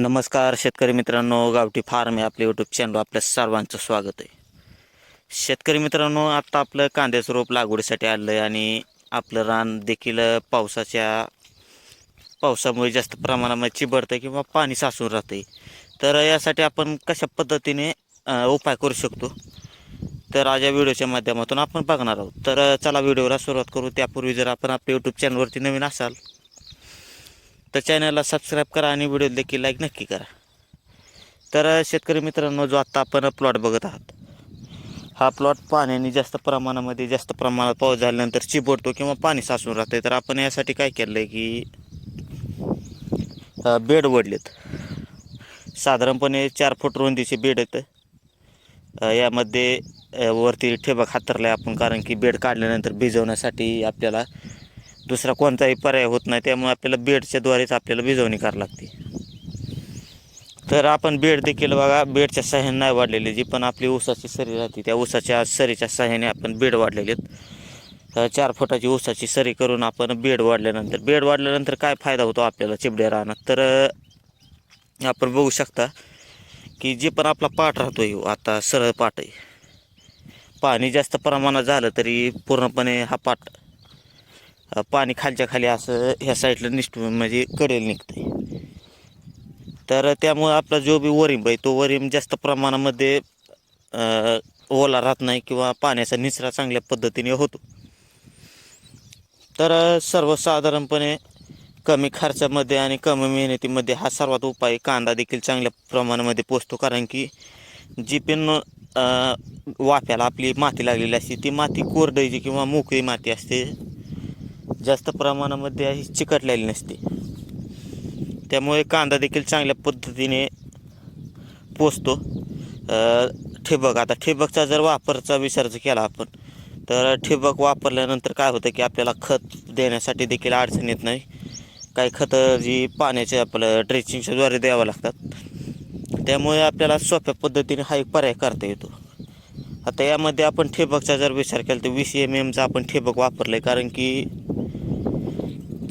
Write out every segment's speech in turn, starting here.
नमस्कार शेतकरी मित्रांनो गावठी फार्म हे आपले यूट्यूब चॅनल आपल्या सर्वांचं स्वागत आहे. शेतकरी मित्रांनो आत्ता आपलं कांद्याचं रोप लागवडीसाठी आलं आहे आणि आपलं रान देखील पावसाच्या पावसामुळे जास्त प्रमाणामध्ये चिबडतं किंवा पाणी साचून राहतं तर यासाठी आपण कशा पद्धतीने उपाय करू शकतो? तर आज या व्हिडिओच्या माध्यमातून आपण बघणार आहोत. तर चला व्हिडिओला सुरुवात करू. त्यापूर्वी जर आपण आपल्या यूट्यूब चॅनलवरती नवीन असाल तर चॅनलला सबस्क्राईब करा आणि व्हिडिओ देखील लाईक नक्की करा. तर शेतकरी मित्रांनो जो आत्ता आपण प्लॉट बघत आहात हा प्लॉट पाण्याने जास्त प्रमाणामध्ये जास्त प्रमाणात पाऊस झाल्यानंतर चिबडतो किंवा पाणी साचून राहते तर आपण यासाठी काय केलं आहे की बेड वडलेत साधारणपणे चार फूट रुंदीचे बेड आहेत. यामध्ये वरती ठेबक हातरला आहे आपण कारण की बेड काढल्यानंतर भिजवण्यासाठी आपल्याला दुसरा कोणताही पर्याय होत नाही त्यामुळे आपल्याला बेडच्या द्वारेच आपल्याला भिजवणी करावी लागते. तर आपण बेड देखील बघा बेडच्या सहाय्याने नाही वाढलेली जी पण आपली ऊसाची सरी राहते त्या ऊसाच्या सरीच्या सहाय्याने आपण बेड वाढलेले आहेत चार फुटाची ऊसाची सरी करून आपण बेड वाढल्यानंतर बेड वाढल्यानंतर काय फायदा होतो आपल्याला चिबड्या राहणार तर आपण बघू शकता की जे पण आपला पाठ राहतो आहे आता सरळ पाठ आहे. पाणी जास्त प्रमाणात झालं तरी पूर्णपणे हा पाठ पाणी खालच्या खाली असं ह्या साईडला निष्ठ म्हणजे कडेल निघते तर त्यामुळे आपला जो बी वरीम आहे तो वरीम जास्त प्रमाणामध्ये ओला राहत नाही किंवा पाण्याचा निचरा चांगल्या पद्धतीने होतो. तर सर्वसाधारणपणे कमी खर्चामध्ये आणि कमी मेहनतीमध्ये हा सर्वात उपाय कांदा देखील चांगल्या प्रमाणामध्ये पोचतो. कारण की जी पण वाफ्याला आपली माती लागलेली असते ती माती कोरडायची किंवा मोकळी माती असते जास्त प्रमाणामध्ये अशी चिकटलेली नसते. त्यामुळे कांदा देखील चांगल्या पद्धतीने पोचतो ठिबक आता ठिबकचा जर वापरचा विचार जर केला आपण तर ठिबक वापरल्यानंतर काय होतं की आपल्याला खत देण्यासाठी देखील अडचण येत नाही. काही खतं जी पाण्याचे आपलं ड्रेचिंगच्याद्वारे द्यावं लागतात. त्यामुळे आपल्याला सोप्या पद्धतीने हा एक पर्याय करता येतो. आता यामध्ये आपण ठिबकचा जर विचार केला तर वीस एम एमचा आपण ठिबक वापरलं आहे कारण की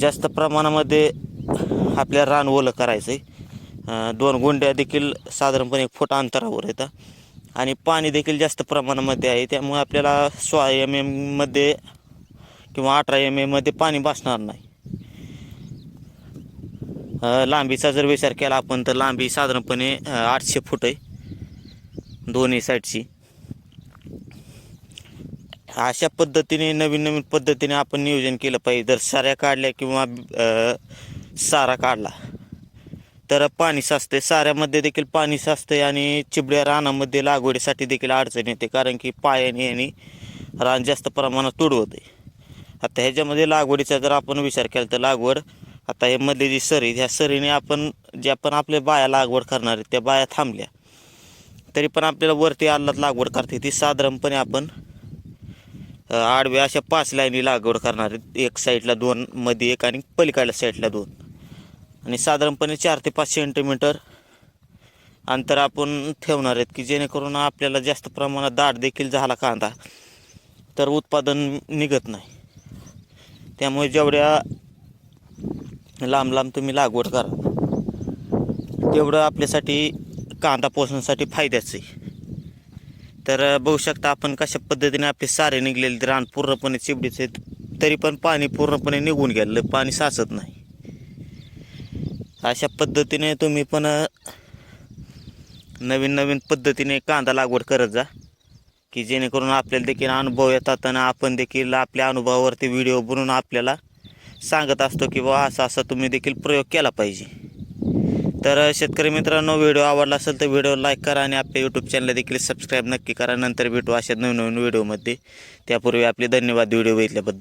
जास्त प्रमाणामध्ये आपल्या रान ओलं करायचं आहे दोन गुंड्या देखील साधारणपणे एक फूट अंतरावर येतात आणि पाणी देखील जास्त प्रमाणामध्ये आहे. त्यामुळे आपल्याला सोळा एम एममध्ये किंवा अठरा एम एममध्ये पाणी बसणार नाही. लांबीचा जर विचार केला आपण तर लांबी साधारणपणे आठशे फूट आहे. दोन्ही साईडची अशा पद्धतीने नवीन नवीन पद्धतीने आपण नियोजन केलं पाहिजे. जर साऱ्या काढल्या किंवा सारा काढला तर पाणी साचते साऱ्यामध्ये देखील पाणी साचते आणि चिबड्या रानामध्ये लागवडीसाठी देखील अडचण येते. कारण की पायाने आणि रान जास्त प्रमाणात तुडवते आता ह्याच्यामध्ये लागवडीचा जर आपण विचार केला तर लागवड आता हे मध्ये जी सरी ह्या सरीने आपण ज्या पण आपल्या बाया लागवड करणार आहेत त्या बाया थांबल्या. तरी पण आपल्याला वरती आल्लात लागवड करते ती साधारणपणे आपण आडव्या अशा पाच लाईनी लागवड करणार आहेत. एक साईडला दोन मध्ये एक आणि पलीकडल्या साईडला दोन. आणि साधारणपणे चार ते पाच सेंटीमीटर अंतर आपण ठेवणार आहेत की जेणेकरून आपल्याला जास्त प्रमाणात दाट देखील झाला कांदा तर उत्पादन निघत नाही. त्यामुळे जेवढ्या लांब लांब तुम्ही लागवड करा तेवढं आपल्यासाठी कांदा पोसण्यासाठी फायद्याचं आहे. तर बघू शकता आपण कशा पद्धतीने आपले सारे निघलेले रान पूर्णपणे चिबडीचे तरी पण पाणी पूर्णपणे निघून गेलं पाणी साचत नाही. अशा पद्धतीने तुम्ही पण नवीन नवीन पद्धतीने कांदा लागवड करत जा की जेणेकरून आपल्याला देखील अनुभव येतात आणि आपण देखील आपल्या अनुभवावरती व्हिडिओ बनवून आपल्याला सांगत असतो की बा असा असा तुम्ही देखील प्रयोग केला पाहिजे. तर शेतकरी मित्रांनो व्हिडिओ आवडला असेल तर व्हिडिओ लाईक करा आणि आपल्या यूट्यूब चॅनल देखील सबस्क्राईब नक्की करा. नंतर भेटू अशा नवीन नवीन व्हिडिओमध्ये. त्यापूर्वी आपले धन्यवाद व्हिडिओ बघितल्याबद्दल.